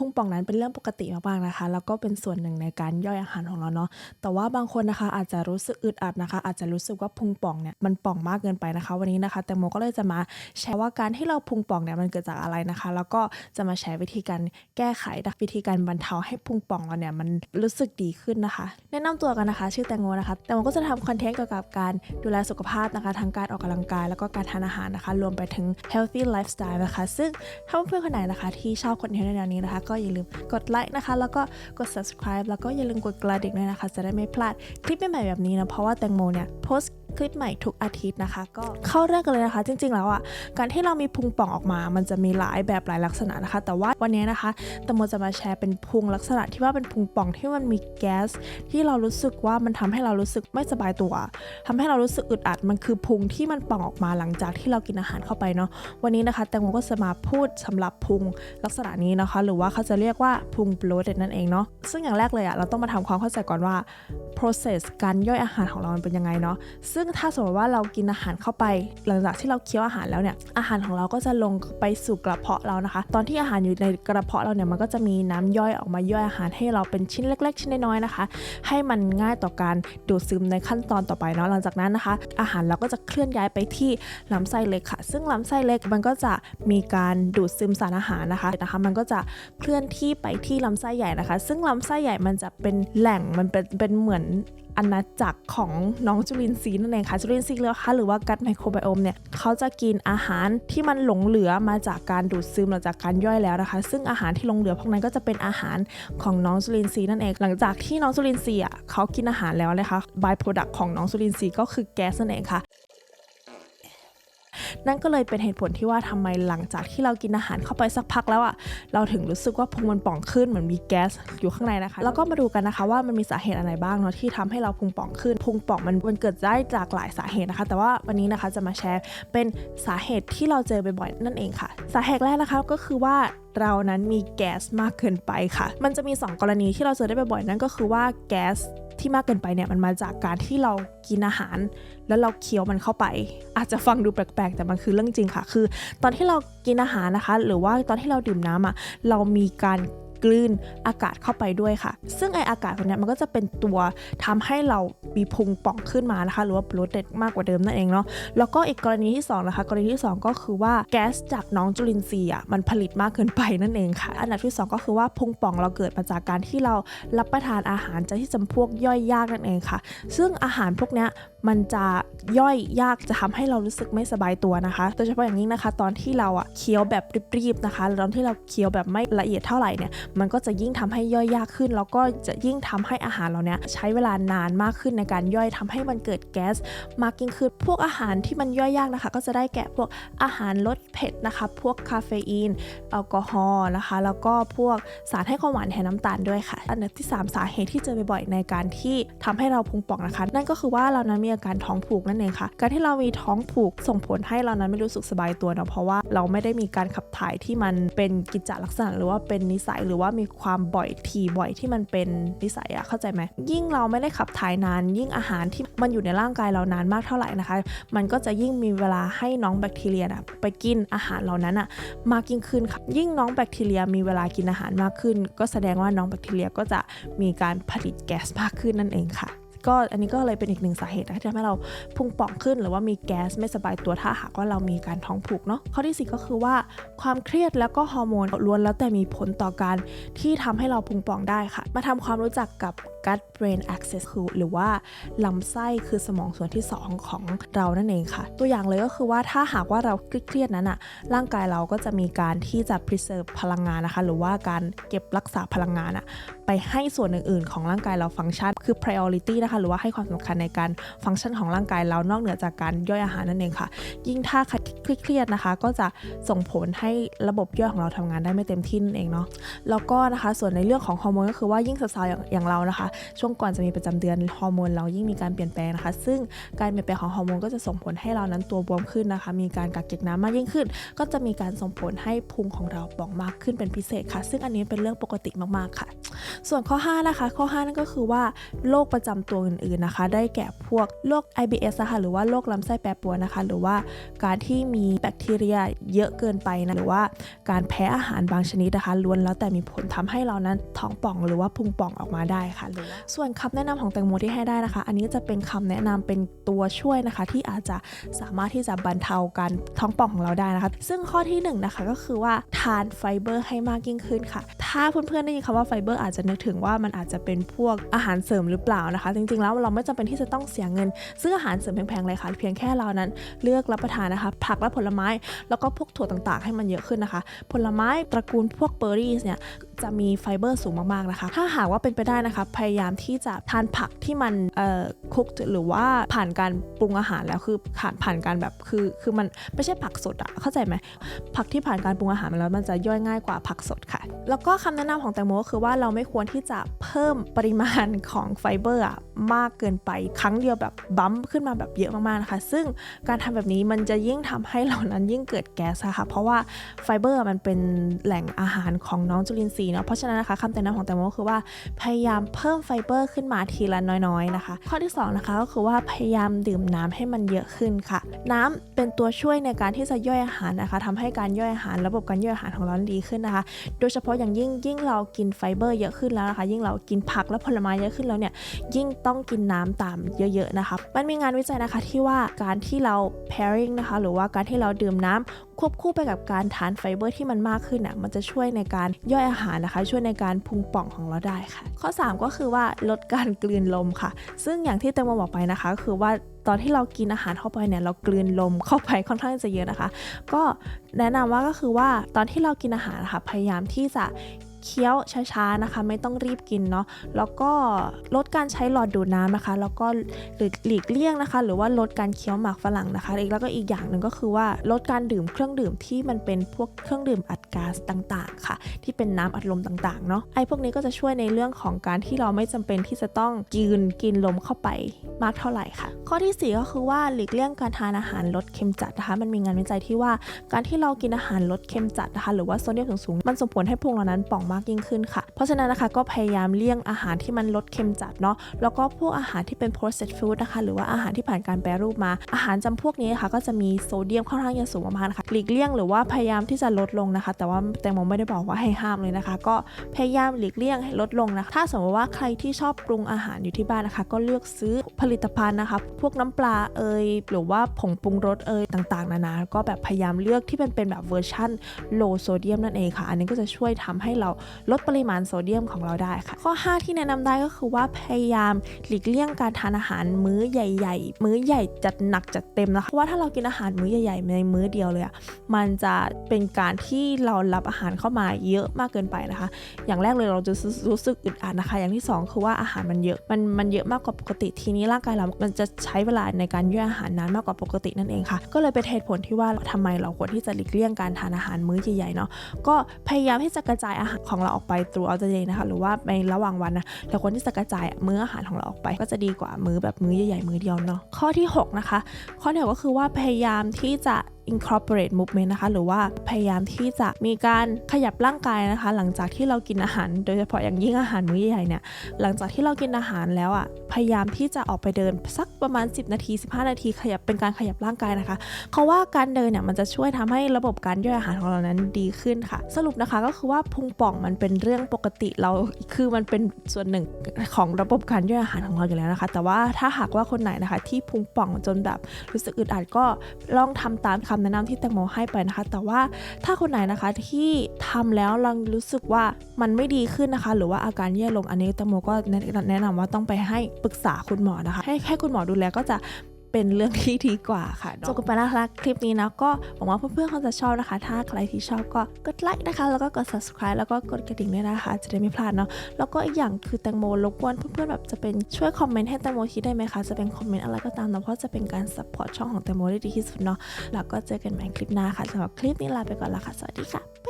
พุงป่องนั้นเป็นเรื่องปกติมากๆนะคะ แล้วก็เป็นส่วนหนึ่งในการย่อยอาหารของเราเนาะแต่ว่าบางคนนะคะอาจจะรู้สึกอึดอัดนะคะ อาจจะรู้สึกว่าพุงป่องเนี่ยมันป่องมากเกินไปนะคะ วันนี้นะคะแตงโมก็เลยจะมาแชร์ว่าการที่เราพุงป่องเนี่ยมันเกิดจากอะไรนะคะ แล้วก็จะมาแชร์วิธีการแก้ไขวิธีการบรรเทาให้พุงป่องเราเนี่ยมันรู้สึกดีขึ้นนะคะ แนะนำตัวกันนะคะ ชื่อแตงโมนะคะแตงโมก็จะทำคอนเทนต์เกี่ยวกับการดูแลสุขภาพนะคะทั้งการออกกำลังกาย แล้วก็การทานอาหารนะคะ รวมไปถึง healthy lifestyle นะคะ ซึ่งถ้าเพื่อนๆคนไหนนะคะ ที่ชอบคอนเทนต์ในแนวนี้นะคะก็อย่าลืมกดไลค์นะคะ แล้วก็กด subscribe แล้วก็อย่าลืมกดกระดิ่งด้วยนะคะ จะได้ไม่พลาดคลิปใหม่ๆแบบนี้นะ เพราะว่าแตงโมเนี่ยโพสต์ คลิปใหม่ทุกอาทิตย์นะคะ ก็เข้าเรื่องกันเลยนะคะ จริง ๆ แล้วอะการที่เรามีพุงป่องออกมา มันจะมีหลายแบบหลายลักษณะนะคะ แต่ว่าวันนี้นะคะแตงโมจะมาแชร์เป็นพุงลักษณะที่ว่าเป็นพุงป่องที่มันมีแก๊สที่เรารู้สึกว่ามันทำให้เรารู้สึกไม่สบายตัวทำให้เรารู้สึกอึดอัดมันคือพุงที่มันป่องออกมาหลังจากที่เรากินอาหารเข้าไปเนาะวันนี้นะคะแตงโมก็จะมาพูดสำหรับพุงลักษณะนี้นะคะ หรือว่าเขาจะเรียกว่าพุง bloated นั่นเองเนาะซึ่งอย่างแรกเลยอะเราต้องมาทำความเข้าใจก่อนว่า process การย่อยอาหารของเรามันเป็นยังไงเนาะซึ่งถ้าสมมติว่าเรากินอาหารเข้าไป หลังจากที่เราเคี้ยวอาหารแล้วเนี่ยอาหารของเราก็จะลงไปสู่กระเพาะเรานะคะ ตอนที่อาหารอยู่ในกระเพาะเราเนี่ยมันก็จะมีน้ำย่อยออกมาย่อยอาหารให้เราเป็นชิ้นเล็ก ๆ ชิ้นน้อยๆนะคะ ให้มันง่ายต่อการดูดซึมในขั้นตอนต่อไปเนาะหลังจากนั้นนะคะ อาหารเราก็จะเคลื่อนย้ายไปที่ลำไส้เล็กค่ะ ซึ่งลำไส้เล็กมันก็จะมีการดูดซึมสารอาหารนะคะนะคะ มันก็จะเคลื่อนที่ไปที่ลำไส้ใหญ่นะคะ ซึ่งลำไส้ใหญ่มันจะเป็นแหล่งมันเป็นเป็นเหมือนอาณาจักรของน้องจุลินทรีย์นั่นเองค่ะจุลินทรีย์แล้วค่ะหรือว่ากัดไมโครไบโอมเนี่ยเขาจะกินอาหารที่มันหลงเหลือมาจากการดูดซึมหลังจากการย่อยแล้วนะคะ ซึ่งอาหารที่หลงเหลือพวกนั้นก็จะเป็นอาหารของน้องจุลินทรีย์นั่นเอง หลังจากที่น้องจุลินทรีย์อะเขากินอาหารแล้วนะคะบโปรดักต์ของน้องจุลินทรีย์ก็คือแก๊สนั่นเองค่ะ นั่นก็เลยเป็นเหตุผลที่ว่าทำไมหลังจากที่เรากินอาหารเข้าไปสักพักแล้วอะ่ะเราถึงรู้สึกว่าพุงมันป่องขึ้นเหมือนมีแก๊สอยู่ข้างในนะคะ แล้วก็มาดูกันนะคะว่ามันมีสาเหตุอะไรบ้างเนาะที่ทำให้เราพุงป่องขึ้นพุงป่องมันมันเกิดได้จากหลายสาเหตุนะคะ แต่ว่าวันนี้นะคะจะมาแชร์เป็นสาเหตุที่เราเจอบ่อยๆนั่นเองค่ะ สาเหตุแรกนะคะก็คือว่าเรานั้นมีแก๊สมากเกินไปค่ะ มันจะมี 2 กรณีที่เราเจอได้บ่อยๆนั่นก็คือว่าแก๊ส ที่มากเกินไปเนี่ยมันมาจากการที่เรากินอาหาร แล้วเราเคี้ยวมันเข้าไป อาจจะฟังดูแปลกๆ แต่มันคือเรื่องจริงค่ะ คือ ตอนที่เรากินอาหารนะคะ หรือว่าตอนที่เราดื่มน้ำอะเรามีการ กลืนอากาศเข้าไปด้วยค่ะ ซึ่งไออากาศพวกนี้มันก็จะเป็นตัวทำให้เรามีพุงป่องขึ้นมานะคะ หรือว่า bloated มากกว่าเดิมนั่นเองเนาะแล้วก็อีกกรณีที่2นะคะกรณีที่ 2 ก็คือว่าแก๊สจากน้องจุลินทรีย์อะมันผลิตมากเกินไปนั่นเองค่ะ อันดับที่ 2 ก็คือว่าพุงป่องเราเกิดมาจากการที่เรารับประทานอาหารจากที่จำพวกย่อยยากนั่นเองค่ะ ซึ่งอาหารพวกเนี้ยมันจะย่อยยากจะทำให้เรารู้สึกไม่สบายตัวนะคะ โดยเฉพาะอย่างยิ่งนะคะ ตอนที่เราอะเคี้ยวแบบรีบๆนะคะตอนที่เราเคี้ยวแบบไม่ละเอียดเท่าไหร่เนี่ยมันก็จะยิ่งทำให้ย่อยยากขึ้น แล้วก็จะยิ่งทำให้อาหารเราเนี้ยใช้เวลานานมากขึ้นในการย่อยทำให้มันเกิดแก๊สมากยิ่งขึ้นพวกอาหารที่มันย่อยยากนะคะ ก็จะได้แก่พวกอาหารรสเผ็ดนะคะ พวกคาเฟอีนแอลกอฮอล์นะคะ แล้วก็พวกสารให้ความหวานแทนน้ำตาลด้วยค่ะ อันดับที่ 3 สาเหตุที่เจอบ่อยๆในการที่ทำให้เราพุงป่องนะคะ นั่นก็คือว่าเรานั้นมีอาการท้องผูกนั่นเองค่ะ การที่เรามีท้องผูกส่งผลให้เรานั้นไม่รู้สึกสบายตัวเนาะเพราะว่าเราไม่ได้มีการขับถ่ายที่มันเป็นกิจจลักษณะ หรือว่าเป็นนิสัยหรือว่ามีความบ่อยทีบ่อยที่มันเป็นนิสัยอะเข้าใจไหมยิ่งเราไม่ได้ขับถ่ายนาน ยิ่งอาหารที่มันอยู่ในร่างกายเรานานมากเท่าไหร่นะคะ มันก็จะยิ่งมีเวลาให้น้องแบคทีเรียนะไปกินอาหารเหล่านั้นอะมากยิ่งขึ้นค่ะยิ่งน้องแบคทีเรียมีเวลากินอาหารมากขึ้น ก็แสดงว่าน้องแบคทีเรียก็จะมีการผลิตแก๊สมากขึ้นนั่นเองค่ะ ก็อันนี้ก็เลยเป็นอีกหนึ่งสาเหตุที่ทำให้เราพุงป่องขึ้น หรือว่ามีแก๊สไม่สบายตัวถ้าหากว่าเรามีการท้องผูกเนาะข้อที่4ก็คือว่าความเครียดแล้วก็ฮอร์โมนล้วนแล้วแต่มีผลต่อการที่ทำให้เราพุงป่องได้ค่ะ มาทำความรู้จักกับ gut brain axis คือหรือว่าลำไส้คือสมองส่วนที่ 2 ของเรานั่นเองค่ะ ตัวอย่างเลยก็คือว่าถ้าหากว่าเราเครียดนั้นอะร่างกายเราก็จะมีการที่จะ preserve พลังงานนะคะ หรือว่าการเก็บรักษาพลังงานอะไปให้ส่วนอื่นๆ ของร่างกายเราฟังก์ชันคือ priority นะคะหรือว่าให้ความสำคัญในการฟังก์ชันของร่างกายเรานอกเหนือจากการย่อยอาหารนั่นเองค่ะ ยิ่งถ้าเครียดนะคะ ก็จะส่งผลให้ระบบย่อยของเราทำงานได้ไม่เต็มที่นั่นเองเนาะแล้วก็นะคะส่วนในเรื่องของฮอร์โมนก็คือว่ายิ่งสาวๆอย่างอย่างเรานะคะ ช่วงก่อนจะมีประจำเดือนฮอร์โมนเรายิ่งมีการเปลี่ยนแปลงนะคะ ซึ่งการเปลี่ยนแปลงของฮอร์โมนก็จะส่งผลให้เรานั้นตัวบวมขึ้นนะคะ มีการกักเก็บน้ำมากยิ่งขึ้น ก็จะมีการส่งผลให้พุงของเราป่องมากขึ้นเป็นพิเศษค่ะ ซึ่งอันนี้เป็นเรื่องปกติมากๆค่ะ ส่วนข้อ 5 นะคะ ข้อ 5 นั่นก็คือว่าโรคประจำตัวอื่นๆนะคะ ได้แก่พวกโรค IBS นะคะหรือว่าโรคลำไส้แปรปรวนนะคะ หรือว่าการที่มีแบคทีเรียเยอะเกินไปนะหรือว่าการแพ้อาหารบางชนิดนะคะล้วนแล้วแต่มีผลทำให้เรานั้นท้องป่องหรือว่าพุงป่องออกมาได้ค่ะหรือว่าส่วนคำแนะนำของแตงโมที่ให้ได้นะคะ อันนี้จะเป็นคำแนะนำเป็นตัวช่วยนะคะ ที่อาจจะสามารถที่จะบรรเทาการท้องป่องของเราได้นะคะ ซึ่งข้อที่หนึ่งนะคะก็คือว่าทานไฟเบอร์ให้มากยิ่งขึ้นค่ะ ถ้าเพื่อนๆได้ยินคำว่าไฟเบอร์อาจจะนึกถึงว่ามันอาจจะเป็นพวกอาหารเสริมหรือเปล่านะคะจริงๆแล้วเราไม่จำเป็นที่จะต้องเสียเงินซึ่งอาหารเสริมแพงๆเลยค่ะ เพียงแค่เรานั้น เลือกรับประทานนะคะ ผักและผลไม้ แล้วก็พวกถั่วต่างๆ ให้มันเยอะขึ้นนะคะ ผลไม้ตระกูลพวกเบอร์รี่เนี่ยจะมีไฟเบอร์สูงมากๆนะคะ ถ้าหากว่าเป็นไปได้นะคะ พยายามที่จะทานผักที่มันเอ่อคุกหรือว่าผ่านการปรุงอาหารแล้วคือผ่านผ่านการแบบคือคือมันไม่ใช่ผักสดอะเข้าใจไหมผักที่ผ่านการปรุงอาหารมาแล้วมันจะย่อยง่ายกว่าผักสดค่ะ แล้วก็คำแนะนำของแตงโมก็คือว่าเราไม่ควรที่จะเพิ่มปริมาณของไฟเบอร์อะมากเกินไป ครั้งเดียวแบบบัมป์ขึ้นมาแบบเยอะมากๆนะคะ ซึ่งการทำแบบนี้มันจะยิ่งทำให้เรานั้นยิ่งเกิดแก๊สค่ะ เพราะว่าไฟเบอร์มันเป็นแหล่งอาหารของน้องจุลินทรีย์เนาะ เพราะฉะนั้นนะคะคำแนะนำของแตงโมก็คือว่าพยายามเพิ่มไฟเบอร์ขึ้นมาทีละน้อยๆนะคะ ข้อที่สองนะคะก็คือว่าพยายามดื่มน้ำให้มันเยอะขึ้นค่ะ น้ำเป็นตัวช่วยในการที่จะย่อยอาหารนะคะทำให้การย่อยอาหารระบบการย่อยอาหารของเราดีขึ้นนะคะ โดยเฉพาะอย่างยิ่งยิ่งเรากินไฟเบอร์เยอะขึ้นแล้วนะคะ ยิ่งเรากินผักและผลไม้เยอะขึ้นแล้วเนี่ยยิ่งต้องกินน้ำตามเยอะ ๆนะคะ มันมีงานวิจัยนะคะที่ว่าการที่เรา pairing นะคะ หรือว่าการที่เราดื่มน้ำควบคู่ไปกับการทานไฟเบอร์ที่มันมากขึ้นอะมันจะช่วยในการย่อยอาหารนะคะ ช่วยในการพุงป่องของเราได้ค่ะ ข้อ 3 ก็คือว่าลดการกลืนลมค่ะ ซึ่งอย่างที่แตงโมบอกไปนะคะก็คือว่าตอนที่เรากินอาหารเข้าไปเนี่ยเรากลืนลมเข้าไปค่อนข้างจะเยอะนะคะ ก็แนะนำว่าก็คือว่าตอนที่เรากินอาหารนะคะพยายามที่จะ เคี้ยวช้าๆนะคะ ไม่ต้องรีบกินเนาะแล้วก็ลดการใช้หลอดดูดน้ำนะคะ แล้วก็หรือหลีกเลี่ยงนะคะ หรือว่าลดการเคี้ยวหมากฝรั่งนะคะอีกแล้วก็อีกอย่างหนึ่งก็คือว่าลดการดื่มเครื่องดื่มที่มันเป็นพวกเครื่องดื่มอัดก๊าซต่างๆ ค่ะ ที่เป็นน้ำอัดลมต่างๆเนาะไอ้พวกนี้ก็จะช่วยในเรื่องของการที่เราไม่จำเป็นที่จะต้องกินกินลมเข้าไปมากเท่าไหร่ค่ะ ข้อที่ 4 ก็คือว่าหลีกเลี่ยงการทานอาหารลดเค็มจัดนะคะ มันมีงานวิจัยที่ว่าการที่เรากินอาหารลดเค็มจัดนะคะ หรือว่าโซเดียมสูงๆมันส่งผลให้พุงเรานั้นป่องมากยิ่งขึ้นค่ะ เพราะฉะนั้นนะคะก็พยายามเลี่ยงอาหารที่มันลดเค็มจัดเนาะแล้วก็พวกอาหารที่เป็น processed food นะคะหรือว่าอาหารที่ผ่านการแปรรูปมา อาหารจำพวกนี้ค่ะก็จะมีโซเดียมค่อนข้างจะสูงมากๆนะคะหลีกเลี่ยงหรือว่าพยายามที่จะลดลงนะคะ แต่ว่าแตงโมไม่ได้บอกว่าให้ห้ามเลยนะคะ ก็พยายามหลีกเลี่ยงให้ลดลงนะคะถ้าสมมติว่าใครที่ชอบปรุงอาหารอยู่ที่บ้านนะคะ ก็เลือกซื้อผลิตภัณฑ์นะคะ พวกน้ำปลาเอยหรือว่าผงปรุงรสเอยต่างๆนานาก็แบบพยายามเลือกที่เป็นเป็นแบบเวอร์ชั่นโลโซเดียมนั่นเองค่ะ อันนี้ก็จะช่วยทำให้เราลดปริมาณโซเดียมของเราได้ค่ะ ข้อ 5 ที่แนะนำได้ก็คือว่าพยายามหลีกเลี่ยงการทานอาหารมื้อใหญ่ๆ มื้อใหญ่จัดหนักจัดเต็มนะคะเพราะว่าถ้าเรากินอาหารมื้อใหญ่ๆในมื้อเดียวเลยอะมันจะเป็นการที่เรารับอาหารเข้ามาเยอะมากเกินไปนะคะ อย่างแรกเลยเราจะรู้สึกอึดอัดนะคะ อย่างที่ 2 คือว่าอาหารมันเยอะมันมันเยอะมากกว่าปกติทีนี้ร่างกายเรา มันจะใช้เวลาในการย่อยอาหารนานมากกว่าปกตินั่นเองค่ะ ก็เลยเป็นเหตุผลที่ว่าทำไมเราควรที่จะหลีกเลี่ยงการทานอาหารมื้อใหญ่ๆเนาะก็พยายามที่จะกระจายอาหารของเราออกไป throughout the day นะคะ หรือว่าในระหว่างวันนะเราควรที่จะกระจายมื้ออาหารของเราออกไป ก็จะดีกว่ามื้อแบบมื้อใหญ่ๆมื้อเดียวเนาะข้อที่ 6 นะคะ ข้อที่หกก็คือว่าพยายามที่จะ incorporate movement นะคะ หรือว่าพยายามที่จะมีการขยับร่างกายนะคะ หลังจากที่เรากินอาหาร โดยเฉพาะอย่างยิ่งอาหารมื้อใหญ่เนี่ยหลังจากที่เรากินอาหารแล้วอะพยายามที่จะออกไปเดินสักประมาณ 10 นาที 15 นาที ขยับเป็นการขยับร่างกายนะคะเพราว่าการเดินเนี่ยมันจะช่วยทำให้ระบบการย่อยอาหารของเรานั้นดีขึ้นค่ะ สรุปนะคะก็คือว่าพุงป่องมันเป็นเรื่องปกติเราคือมันเป็นส่วนหนึ่งของระบบการย่อยอาหารของเราอยู่แล้วนะคะ แต่ว่าถ้าหากว่าคนไหนนะคะ ที่พุงป่องจนแบบรู้สึกอึดอัดก็ลองทำตามคำแนะนำที่แตงโมให้ไปนะคะ แต่ว่าถ้าคนไหนนะคะที่ทำแล้วเรารู้สึกว่ามันไม่ดีขึ้นนะคะ หรือว่าอาการแย่ลงอันนี้แตงโมก็แนะนำว่าต้องไปให้ปรึกษาคุณหมอนะคะ ให้ให้คุณหมอดูแลก็จะ เป็นเรื่องที่ดีกว่าค่ะจบกันไปแล้วนะคะคลิปนี้นะก็หวังว่าเพื่อนๆเขาจะชอบนะคะ ถ้าใครที่ชอบก็กดไลค์นะคะ แล้วก็กด subscribe แล้วก็กดกระดิ่งด้วยนะคะ จะได้ไม่พลาดเนาะแล้วก็อีกอย่างคือแตงโมรบกวนเพื่อนๆแบบจะเป็นช่วยคอมเมนต์ให้แตงโมคิดได้ไหมคะจะเป็นคอมเมนต์อะไรก็ตามนะเพราะจะเป็นการ support ช่องของแตงโมได้ดีที่สุดเนาะแล้วก็เจอกันใหม่คลิปหน้าค่ะสำหรับคลิปนี้ลาไปก่อนล้วค่ะสวัสดีค่ะบ๊าย